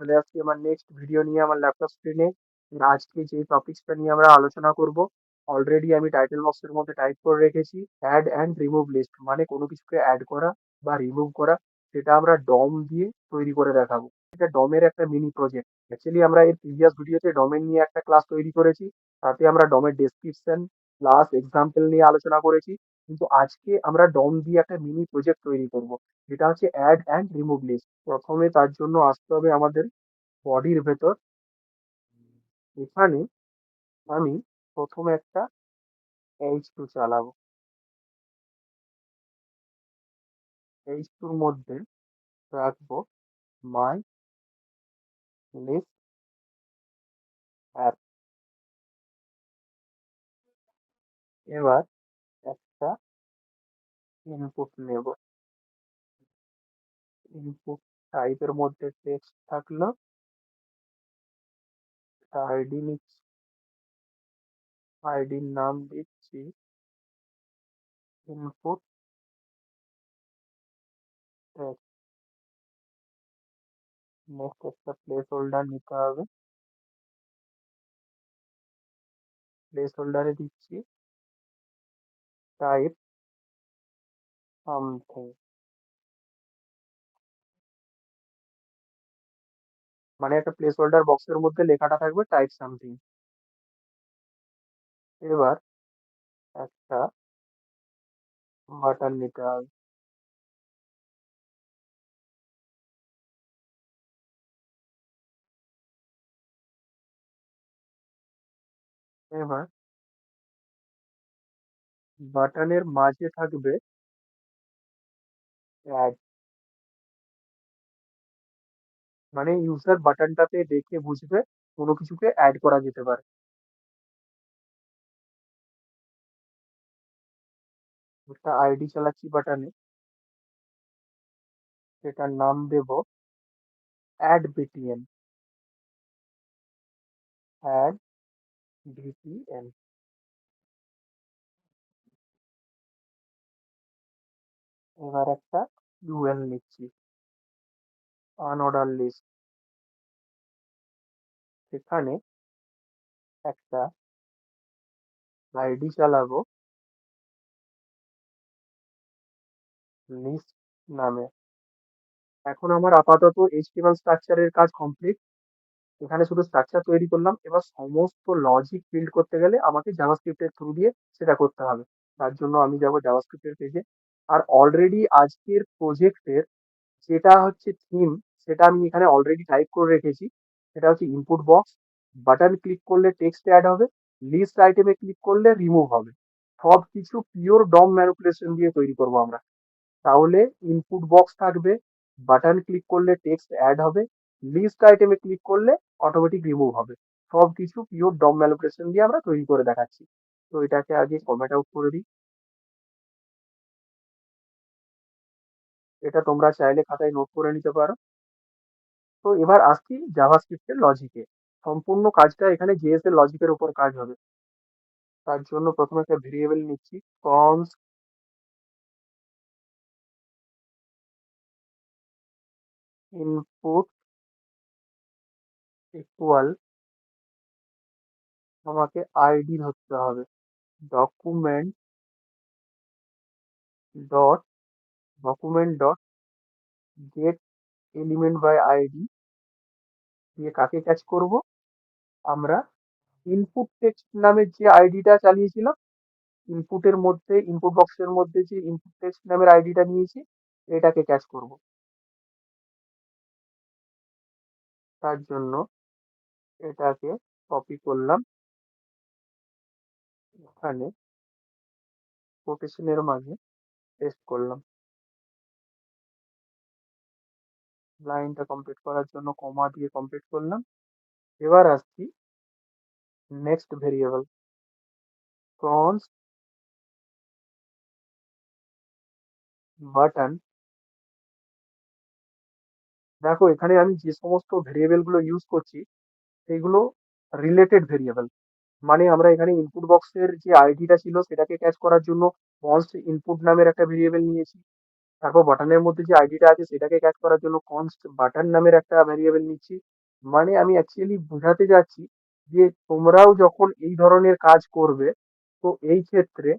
চলে আসছি আমার নেক্সট ভিডিও নিয়ে আমার ল্যাপটপ স্ক্রিনে আজকে যে টপিকসটা নিয়ে আমরা আলোচনা করব অলরেডি আমি টাইটেল বক্সের মধ্যে টাইপ করে রেখেছি অ্যাড অ্যান্ড রিমুভ লিস্ট মানে কোনো কিছুকে অ্যাড করা বা রিমুভ করা, সেটা আমরা ডম দিয়ে তৈরি করে দেখাবো। এটা ডমের একটা মিনি প্রজেক্ট অ্যাকচুয়ালি আমরা এর প্রিভিয়াস ভিডিওতে ডোমেন নিয়ে একটা ক্লাস তৈরি করেছি, তাতে আমরা ডমের ডেসক্রিপশন প্লাস এক্সাম্পল নিয়ে আলোচনা করেছি। কিন্তু আজকে আমরা ডম দিয়ে একটা মিনি প্রজেক্ট তৈরি করব। যেটা হচ্ছে অ্যাড অ্যান্ড রিমুভ লিস্ট প্রথমে তার জন্য আসতে হবে আমাদের বডির ভেতর। এখানে আমি প্রথমে একটা এইচ টু চালাবো। এইচ টুর মধ্যে রাখব মাই লিস্ট অ্যাপ এবার ইনপুট নেব ইনপুট টাইপের মধ্যে টেক্সট থাকল আইডি নিচ্ছি আইডির নাম দিচ্ছি ইনপুট টেক্সট নেক্সট একটা প্লেস হোল্ডার নিতে হবে প্লেস হোল্ডারে দিচ্ছি টাইপ সামথিং মানে একটা প্লেস হোল্ডার বক্সের মধ্যে লেখাটা থাকবে টাইপ সামথিং এবার একটা বাটন নিতে হবে এবার বাটনের মাঝে থাকবে অ্যাড মানে ইউজার বাটনটাতে দেখে বুঝবে কোনো কিছুকে অ্যাড করা যেতে পারে একটা আইডি চালাচ্ছি বাটনে সেটার নাম দেব অ্যাড বিটিএন অ্যাড বিটিএন এবার একটা ইউএল নিচ্ছি। আনঅর্ডার লিস্ট সেখানে একটা আইডি চালাবো। লিস্ট নামে। এখন আমার আপাতত এইচটিএমএল স্ট্রাকচারের কাজ কমপ্লিট এখানে শুধু স্ট্রাকচার তৈরি করলাম। এবার সমস্ত লজিক বিল্ড করতে গেলে আমাকে জাভাস্ক্রিপ্টের থ্রু দিয়ে সেটা করতে হবে। তার জন্য আমি যাব জাভাস্ক্রিপ্টের পেজে আর অলরেডি আজকের প্রজেক্টের যেটা হচ্ছে থিম সেটা আমি এখানে অলরেডি টাইপ করে রেখেছি। সেটা হচ্ছে ইনপুট বক্স বাটন ক্লিক করলে টেক্সট অ্যাড হবে লিস্ট আইটেমে ক্লিক করলে রিমুভ হবে। সব কিছু পিওর ডম ম্যানুপুলেশন দিয়ে তৈরি করব আমরা। তাহলে ইনপুট বক্স থাকবে বাটন ক্লিক করলে টেক্সট অ্যাড হবে লিস্ট আইটেমে ক্লিক করলে অটোমেটিক রিমুভ হবে। সব কিছু পিওর ডম ম্যানুপুলেশন দিয়ে আমরা তৈরি করে দেখাচ্ছি। তো এটাকে আগে কমেন্ট আউট করে দিই। এটা তোমরা চাইলে খাতায় নোট করে নিতে পারো। তো এবার আসছি জাভাস্ক্রিপ্টের লজিকে সম্পূর্ণ কাজটা এখানে জেএস এর লজিকের উপর কাজ হবে। তার জন্য প্রথমে একটা ভেরিয়েবল নিচ্ছি কনস ইনপুট ইকুয়াল আমাকে আইডি ধরতে হবে। Document dot document dot get element by ID দিয়ে কাকে ক্যাচ করব? আমরা ইনপুট টেক্সট নামের যে আইডিটা চালিয়েছিলাম ইনপুটের মধ্যে ইনপুট বক্সের মধ্যে যে ইনপুট টেক্সট নামের আইডিটা নিয়েছি, এটাকে ক্যাচ করব। তার জন্য এটাকে কপি করলাম। এখানে কোটেশনের মাঝে পেস্ট করলাম। লাইনটা কমপ্লিট করার জন্য কমা দিয়ে কমপ্লিট করলাম। এবার আসছি নেক্সট ভেরিয়েবল const বাটন দেখো, এখানে আমি যে সমস্ত ভেরিয়েবলগুলো ইউজ করছি সেগুলো রিলেটেড ভেরিয়েবল মানে আমরা এখানে ইনপুট বক্সের যে আইডিটা ছিল, সেটাকে ক্যাচ করার জন্য কনস্ট ইনপুট নামের একটা ভেরিয়েবল নিয়েছি। তারপর বাটনের মধ্যে যে আইডিটা আছে সেটাকে ক্যাচ করার জন্য কনস্ট বাটন নামের একটা ভ্যারিয়েবল নিচ্ছি। মানে আমি অ্যাকচুয়ালি বোঝাতে যাচ্ছি যে তোমরাও যখন এই ধরনের কাজ করবে, তো এই ক্ষেত্রে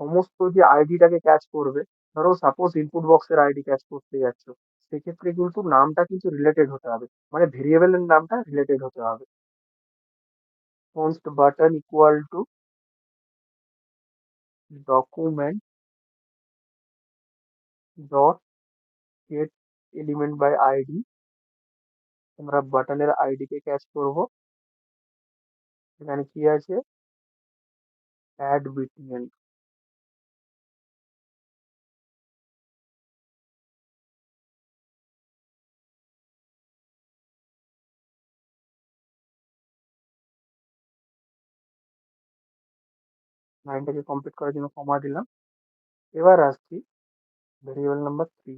সমস্ত যে আইডিটাকে ক্যাচ করবে, ধরো সাপোজ ইনপুট বক্সের আইডি ক্যাচ করতে যাচ্ছ, সেক্ষেত্রে কিন্তু নামটা কিন্তু রিলেটেড হতে হবে। মানে ভেরিয়েবলের নামটা রিলেটেড হতে হবে। const button equal to document dot get element by id আমরা বাটনের আইডি কে ক্যাচ করব। এখানে কি আছে? অ্যাড বিটিএন লাইনটাকে কমপ্লিট করার জন্য কমা দিলাম। এবার আসছি variable number three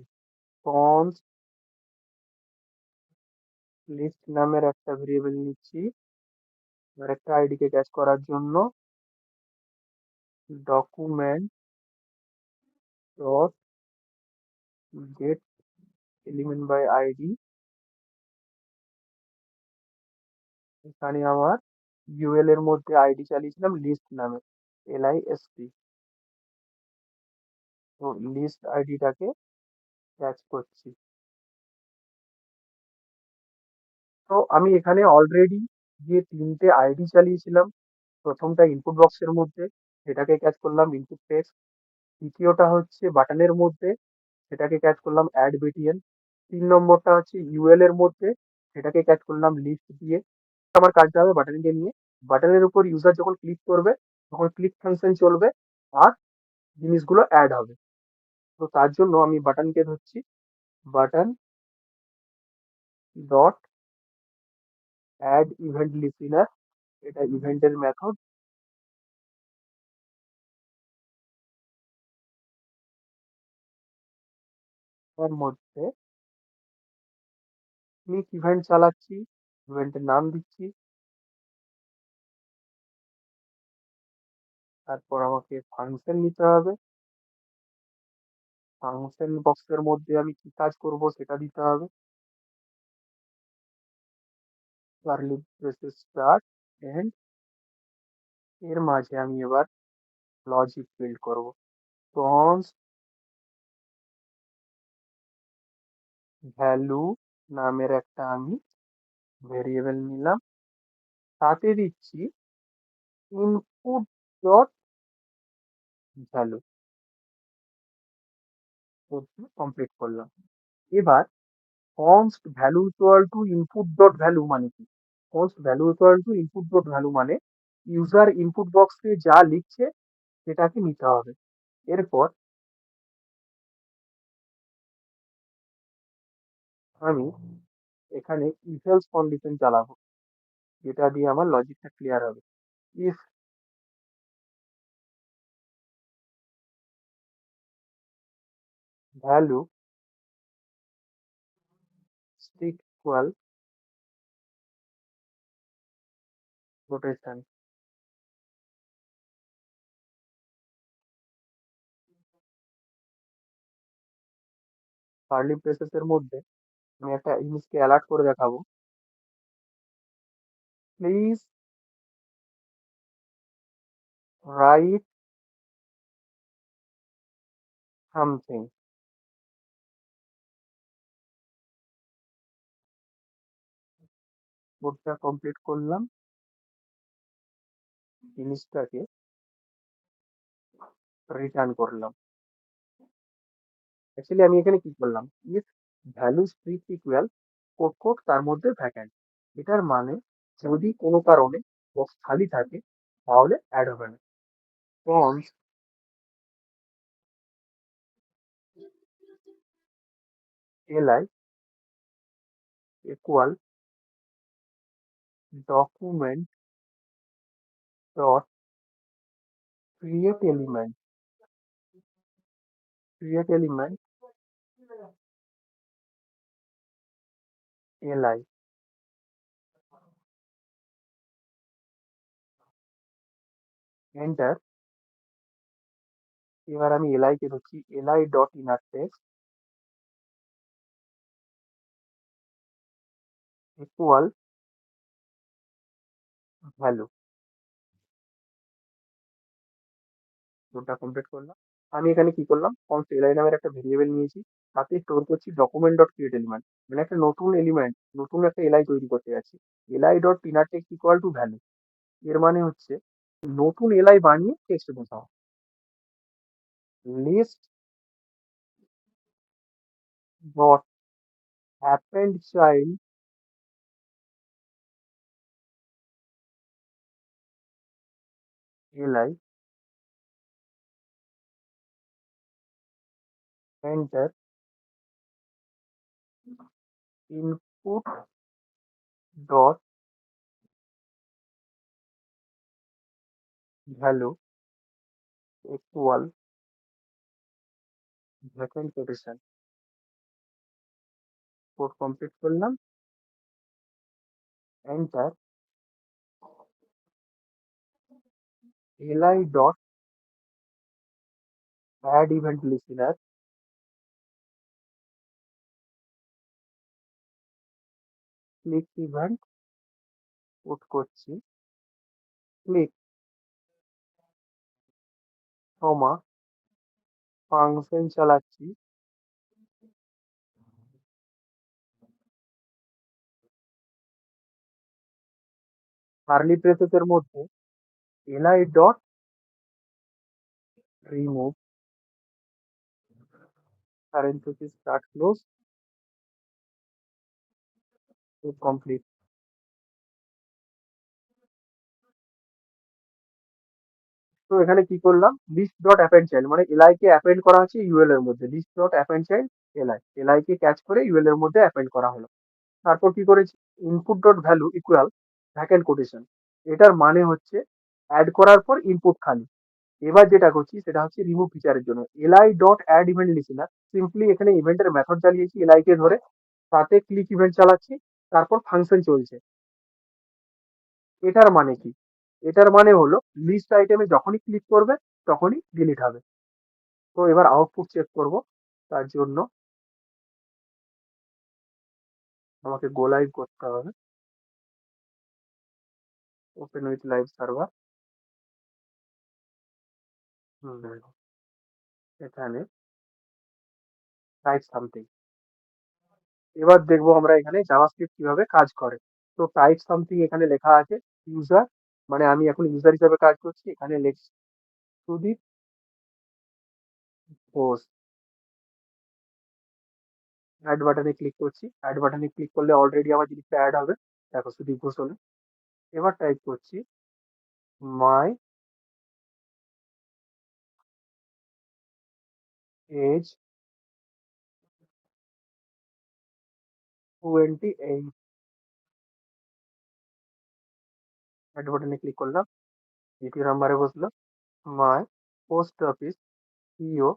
const list নামের একটা ভেরিয়েবল নিচ্ছি এবার একটা আইডি কে ক্যাচ করার জন্য document dot get element by ID এখানে আমার ইউএল এর মধ্যে আইডি চালিয়েছিলাম লিস্ট নামে এল আই এস পি তো লিস্ট আইডিটাকে ক্যাচ করছি। তো আমি এখানে অলরেডি যে তিনটে আইডি চালিয়েছিলাম, প্রথমটা ইনপুট বক্সের মধ্যে, সেটাকে ক্যাচ করলাম ইনপুট টেক্সট দ্বিতীয়টা হচ্ছে বাটনের মধ্যে, সেটাকে ক্যাচ করলাম অ্যাড বিটিএন তিন নম্বরটা হচ্ছে ইউএল এর মধ্যে, সেটাকে ক্যাচ করলাম লিস্ট দিয়ে। আমার কাজটা হবে বাটনকে নিয়ে। বাটনের উপর ইউজার যখন ক্লিক করবে, তখন ক্লিক ফাংশন চলবে, আর জিনিসগুলো অ্যাড হবে। তো তার জন্য আমি বাটনকে ধরছি। Button dot add event listener এটা ইভেন্টের মেথড এর মধ্যে ক্লিক ইভেন্ট চালাচ্ছি ইভেন্টের নাম দিচ্ছি। তারপর আমাকে ফাংশন নিতে হবে। ফাংশন বক্সের মধ্যে আমি কি কাজ করব সেটা দিতে হবে। কার্লি ব্রেসেস স্টার্ট এন্ড এর মাঝে আমি এবার লজিক বিল্ড করব। কনস্ট ভ্যালু নামের একটা আমি ভেরিয়েবল নিলাম। তাতে দিচ্ছি ইনপুট ডট ভ্যালু কমপ্লিট করলাম। এবার const value equal to input dot value মানে কি? Const value equal to input dot value মানে ইউজার ইনপুট বক্সে যা লিখছে সেটাকে নিতে হবে। এরপর আমি এখানে ইফেলস কন্ডিশন চালাবো। যেটা দিয়ে আমার লজিকটা ক্লিয়ার হবে। If value stick equal rotation. Curly braces এর মধ্যে আমি একটা জিনিসকে অ্যালার্ট করে দেখাবো। প্লিজ রাইট সামথিং কোডটা কমপ্লিট করলাম। জিনিসটাকে রিটার্ন করলাম। অ্যাকচুয়ালি আমি এখানে কি করলাম? If value strict equal code code তার মধ্যে ভ্যাকেন্ট এটার মানে যদি কোনো কারণে বক্স খালি থাকে, তাহলে অ্যাড হবে না। Const LI equal Document dot create element. Create element. Li enter. এবার আমি li কে ধরছি li dot inner text equal value কোডটা কমপ্লিট করলাম। আমি এখানে কি করলাম? কনস্ট এলাই নামের একটা ভেরিয়েবল নিয়েছি। তাতে স্টোর করছি ডকুমেন্ট ডট ক্রিয়েট এলিমেন্ট মানে একটা নতুন এলিমেন্ট নতুন একটা এলাই তৈরি করতে যাচ্ছি। LI dot inner text equal to value এর মানে হচ্ছে নতুন এলাই বানিয়ে টেক্সট বসাও list dot append child এলাই enter input dot value equal vacant position code complete করলাম enter li dot add event listener click event put করছি click comma function চালাচ্ছি কার্লি ব্রেসেসের মধ্যে li dot remove. Parenthesis start close. To complete. তো এখানে কি করলাম? লিস্ট ডট অ্যাপেন্ড চাইল্ড মানে এলআই কে অ্যাপেন্ড করা হচ্ছে ইউএল এর মধ্যে। List dot append child LI LI কে ক্যাচ করে ইউএল এর মধ্যে অ্যাপেন্ড করা হলো। তারপর কি করেছি? Input dot value equal vacant quotation এটার মানে হচ্ছে অ্যাড করার পর ইনপুট খালি। এবার যেটা করছি, সেটা হচ্ছে রিমুভ ফিচারের জন্য। LI dot add event listener simply এখানে ইভেন্টের মেথড চালিয়েছি এলআই কে ধরে। তাতে ক্লিক ইভেন্ট চালাচ্ছি। তারপর ফাংশন চলছে। এটার মানে কি? এটার মানে হলো লিস্ট আইটেমে যখনই ক্লিক করবে, তখনই ডিলিট হবে। তো এবার আউটপুট চেক করব। তার জন্য আমাকে গো লাইভ করতে হবে। ওপেন উইথ লাইভ সার্ভার এখানে টাইপ সামথিং এবার দেখব আমরা এখানে জাভাস্ক্রিপ্ট কীভাবে কাজ করে। তো টাইপ সামথিং এখানে লেখা আছে ইউজার মানে আমি এখন ইউজার হিসেবে কাজ করছি, এখানে লেখছি সুদীপ ঘোষ অ্যাড বাটনে ক্লিক করছি। অ্যাড বাটনে ক্লিক করলে অলরেডি আমার জিনিসটা অ্যাড হবে। দেখো সুদীপ ঘোষ হলো। এবার টাইপ করছি মাই টোয়েন্টি এইট অ্যাড বাটনে ক্লিক করলাম দ্বিতীয় নাম্বারে বসল মাই পোস্ট অফিস পিও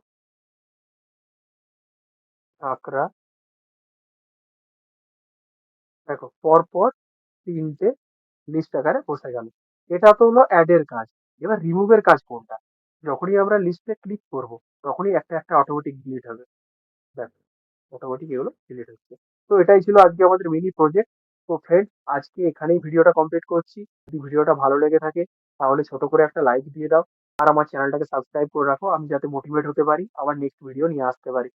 আকরা দেখো পর পর তিনটে লিস্ট আকারে বসে গেল এটা তো হলো অ্যাড এর কাজ এবার রিমুভের কাজ কোনটা যখনই আমরা লিস্টে ক্লিক করব তখনই একটা একটা অটোমেটিক ডিলিট হবে। ব্যাস অটোমেটিক এগুলো ডিলিট হচ্ছে। তো এটাই ছিল আজকে আমাদের মিনি প্রজেক্ট তো ফ্রেন্ডস আজকে এখানেই ভিডিওটা কমপ্লিট করছি। যদি ভিডিওটা ভালো লেগে থাকে, তাহলে ছোট করে একটা লাইক দিয়ে দাও। আর আমার চ্যানেলটাকে সাবস্ক্রাইব করে রাখো। আমি যাতে মোটিভেট হতে পারি, আবার নেক্সট ভিডিও নিয়ে আসতে পারি।